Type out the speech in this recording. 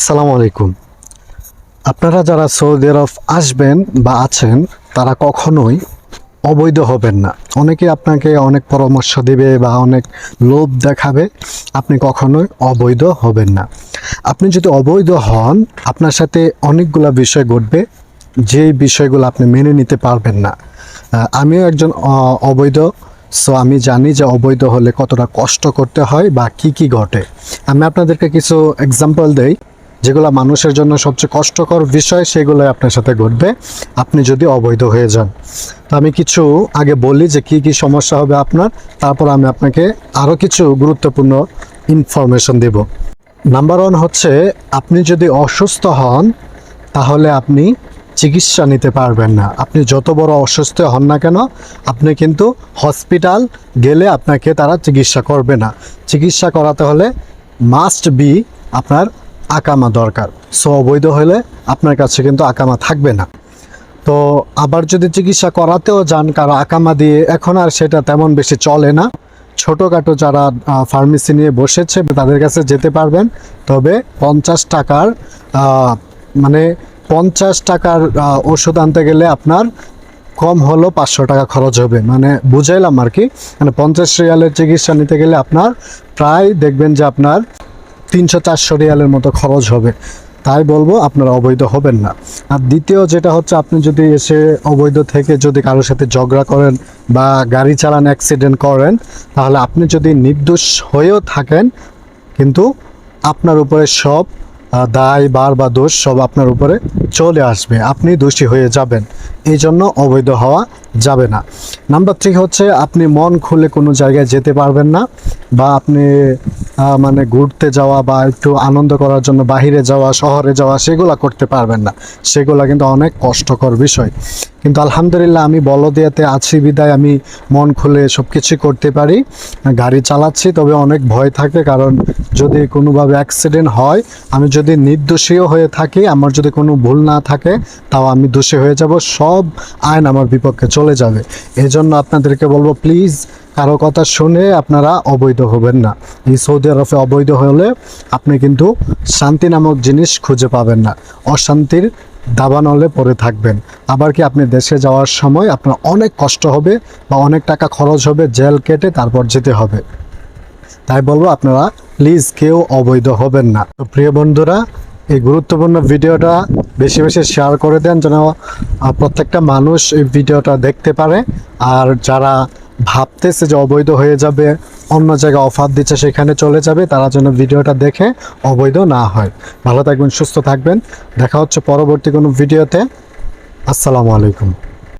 আসসালামু আলাইকুম। আপনারা যারা সৌদি আরব আসবেন বা আছেন, তারা কখনোই অবৈধ হবেন না। অনেকে আপনাকে অনেক পরামর্শ দেবে বা অনেক লোভ দেখাবে, আপনি কখনোই অবৈধ হবেন না। আপনি যদি অবৈধ হন, আপনার সাথে অনেকগুলো বিষয় ঘটবে, যেই বিষয়গুলো আপনি মেনে নিতে পারবেন না। আমিও একজন অবৈধ সো আমি জানি যে অবৈধ হলে কতটা কষ্ট করতে হয় বা কি কি ঘটে। আমি আপনাদেরকে কিছু এক্সাম্পল দেই। যেগুলো মানুষের জন্য সবচেয়ে কষ্টকর বিষয় সেগুলো আপনার সাথে ঘটবে। আপনি যদি অবৈধ হয়ে যান। তো আমি কিছু আগে বলি যে কি কি সমস্যা হবে আপনার, তারপর আমি আপনাকে আরও কিছু গুরুত্বপূর্ণ ইনফরমেশন দেব। নাম্বার ওয়ান হচ্ছে, আপনি যদি অসুস্থ হন, তাহলে আপনি চিকিৎসা নিতে পারবেন না। আপনি যত বড় অসুস্থ হন না কেন, আপনি কিন্তু হসপিটাল গেলে আপনাকে তারা চিকিৎসা করবে না। চিকিৎসা করাতে হলে মাস্ট বি আপনার আকামা দরকার। সো অবৈধ হলে আপনার কাছে কিন্তু আকামা থাকবে না। তো, আবার যদি চিকিৎসা করাতেও যান কারও আকামা দিয়ে এখন আর সেটা তেমন বেশি চলে না। ছোটোখাটো যারা ফার্মেসি নিয়ে বসেছে, তাদের কাছে যেতে পারবেন। তবে পঞ্চাশ টাকার মানে পঞ্চাশ টাকার ওষুধ আনতে গেলে আপনার কম হলো পাঁচশো টাকা খরচ হবে। মানে বুঝাইলাম আর কি। মানে পঞ্চাশ রিয়ালের চিকিৎসা নিতে গেলে আপনার প্রায় দেখবেন যে আপনার তিনশো চারশো রিয়ালের মতো খরচ হবে। তাই বলব, আপনারা অবৈধ হবেন না। আর দ্বিতীয় যেটা হচ্ছে, আপনি যদি এসে অবৈধ থেকে যদি কারোর সাথে ঝগড়া করেন বা গাড়ি চালান অ্যাক্সিডেন্ট করেন, তাহলে আপনি যদি নির্দোষ হয়েও থাকেন, কিন্তু আপনার উপরে সব দায়, বার বা দোষ সব আপনার উপরে চলে আসবে। আপনি দোষী হয়ে যাবেন। এই জন্য অবৈধ হওয়া যাবে না। নাম্বার থ্রি হচ্ছে, আপনি মন খুলে কোনো জায়গায় যেতে পারবেন না বা আপনি মানে ঘুরতে যাওয়া বা একটু আনন্দ করার জন্য বাহিরে যাওয়া, শহরে যাওয়া, সেগুলো করতে পারবেন না। সেগুলো কিন্তু অনেক কষ্টকর বিষয়। কিন্তু আলহামদুলিল্লাহ আমি বলদিয়াতে আছি, বিদায় আমি মন খুলে সব কিছু করতে পারি। গাড়ি চালাচ্ছি, তবে অনেক ভয় থাকে কারণ যদি কোনোভাবে অ্যাক্সিডেন্ট হয়, আমি যদি নির্দোষীও হয়ে থাকি, আমার যদি কোনো ভুল না থাকে, তাও আমি দোষী হয়ে যাব, সব আইন আমার বিপক্ষে চলে যাবে। এই জন্য আপনাদেরকে বলব প্লিজ কারও কথা শুনে আপনারা অবৈধ হবেন না। এই সৌদি আরবে অবৈধ হলে আপনি কিন্তু শান্তি নামক জিনিস খুঁজে পাবেন না। অশান্তির দাবানলে পড়ে থাকবেন। আবার কি আপনি দেশে যাওয়ার সময় আপনার অনেক কষ্ট হবে বা অনেক টাকা খরচ হবে, জেল কেটে তারপর যেতে হবে। তাই বলব আপনারা প্লিজ কেউ অবৈধ হবেন না। তো প্রিয় বন্ধুরা, এই গুরুত্বপূর্ণ ভিডিওটা বেশি বেশি শেয়ার করে দেন যেন প্রত্যেকটা মানুষ এই ভিডিওটা দেখতে পারে। আর যারা ভাবতেছে যে অবৈধ হয়ে যাবে, অন্য জায়গায় অফার দিচ্ছে, সেখানে চলে যাবে, তারা যেন ভিডিওটা দেখে অবৈধ না হয়। ভালো থাকবেন, সুস্থ থাকবেন। দেখা হচ্ছে পরবর্তী কোনো ভিডিওতে। আসসালামু আলাইকুম।